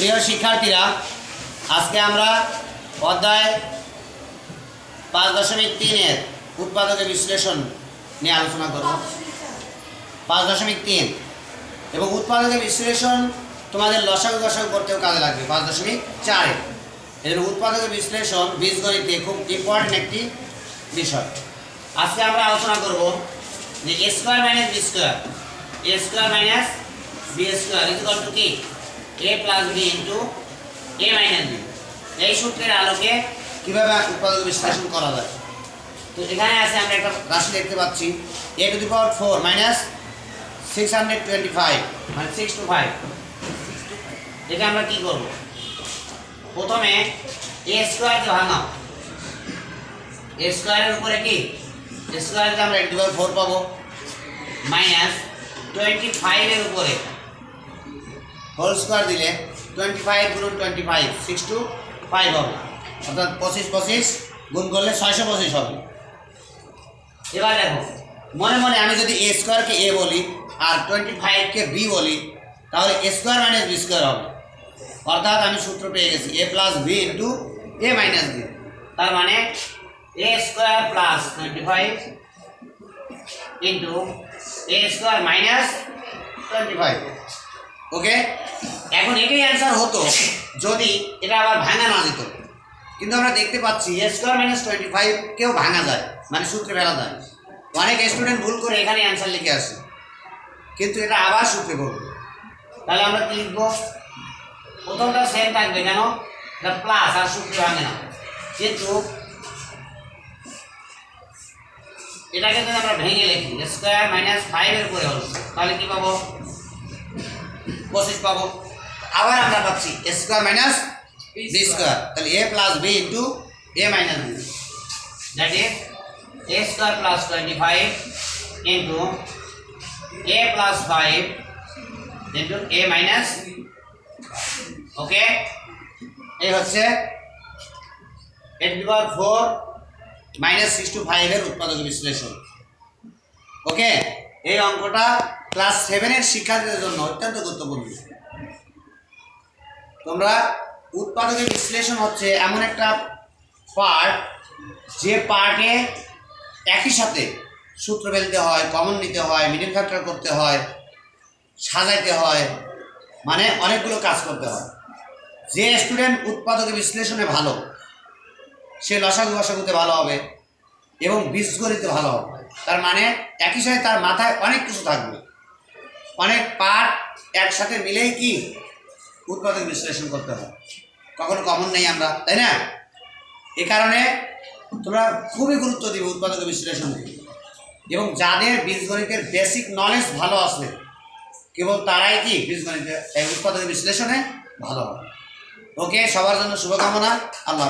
প্রিয় শিক্ষার্থীরা, আজকে আমরা অধ্যায় পাঁচ দশমিক তিনের উৎপাদকের বিশ্লেষণ নিয়ে আলোচনা করব। পাঁচ দশমিক তিন। এবং উৎপাদকের বিশ্লেষণ তোমাদের লসাগু দশক করতেও কাজে লাগবে, পাঁচ দশমিক চারে। এর উৎপাদকের বিশ্লেষণ বীজগণিতে খুব ইম্পর্টেন্ট একটি বিষয়। আজকে আমরা আলোচনা করব যে square minus B square square minus B square কি? A plus B into A minus B এই সূত্রের আলোকে কীভাবে উৎপাদক বিশ্লেষণ করা যায়? তো এখানে আছে আমরা একটা রাশি দেখতে পাচ্ছি। A to the power four minus six hundred twenty five মানে সিক্স টু ফাইভ এটা আমরা কী করব? প্রথমে এ স্কোয়ারকে ভাঙাও। এ স্কোয়ারের উপরে কি? স্কোয়ারকে আমরা এ টু পাওয়ার ফোর পাবো। মাইনাস টোয়েন্টি ফাইভের উপরে। হোল স্কোয়ার দিলে টোয়েন্টি ফাইভ গুণন twenty five six two five হবে। অর্থাৎ পঁচিশ পঁচিশ গুণ করলে ছয়শো পঁচিশ হবে। এবার দেখো, মনে মনে আমি যদি এ স্কোয়ারকে এ বলি আর টোয়েন্টি ফাইভকে বি বলি, তাহলে A square minus B square হবে। অর্থাৎ আমি সূত্র পেয়ে গেছি A plus B into A minus B তার মানে A square plus twenty five into A square minus twenty five okay এখন এটাই অ্যান্সার হতো, যদি এটা আবার ভাঙা না যেত। কিন্তু আমরা দেখতে পাচ্ছি A square minus twenty five কেউ ভাঙা যায় মানে সূত্রে ফেলা যায়। অনেক স্টুডেন্ট ভুল করে এখানে অ্যান্সার লিখে আসে। কিন্তু এটা আবার সূত্রে করবে। তাহলে আমরা কি লিখব? প্রথমটা সেম থাকবে কেন? প্লাস আর সূত্রে ভাঙে না। কিন্তু এটাকে যদি আমরা ভেঙে লিখি স্কোয়ার মাইনাস ফাইভের উপরে হলো, তাহলে কি পাবো? পঁচিশ পাবো আবার আমরা পাচ্ছি A square minus B square তাহলে A plus B into A minus B that is A square plus twenty five into A plus five into A minus okay এই হচ্ছে at power four minus six two ফাইভের উৎপাদক বিশ্লেষণ। ওকে এই অঙ্কটা class সেভেনের শিক্ষার্থীদের জন্য অত্যন্ত গুরুত্বপূর্ণ। তোমরা উৎপাদকের বিশ্লেষণ হচ্ছে এমন একটা পার্ট যে পার্টে একই সাথে সূত্র ফেলতে হয় কমন নিতে হয় মিডিল ফ্যাক্টর করতে হয়, সাজাইতে হয় মানে অনেকগুলো কাজ করতে হয়। যে স্টুডেন্ট উৎপাদকের বিশ্লেষণে ভালো, সে লসাগু লসাগুতে ভালো হবে। এবং বীজগণিতে ভালো হবে। তার মানে একই সাথে তার মাথায় অনেক কিছু থাকবে। অনেক পার্ট একসাথে মিলেই কি? উৎপাদন বিশ্লেষণ করতে হয়। কখনো কমন নেই আমরা, তাই না? এ কারণে তোমরা খুবই গুরুত্ব দিবে উৎপাদক বিশ্লেষণকে এবং যাদের বীজগণিতের বেসিক নলেজ ভালো আছে, কেবল তারাই কি বীজগণিতে উৎপাদক বিশ্লেষণে ভালো হবে। ওকে, সবার জন্য শুভকামনা। আল্লাহ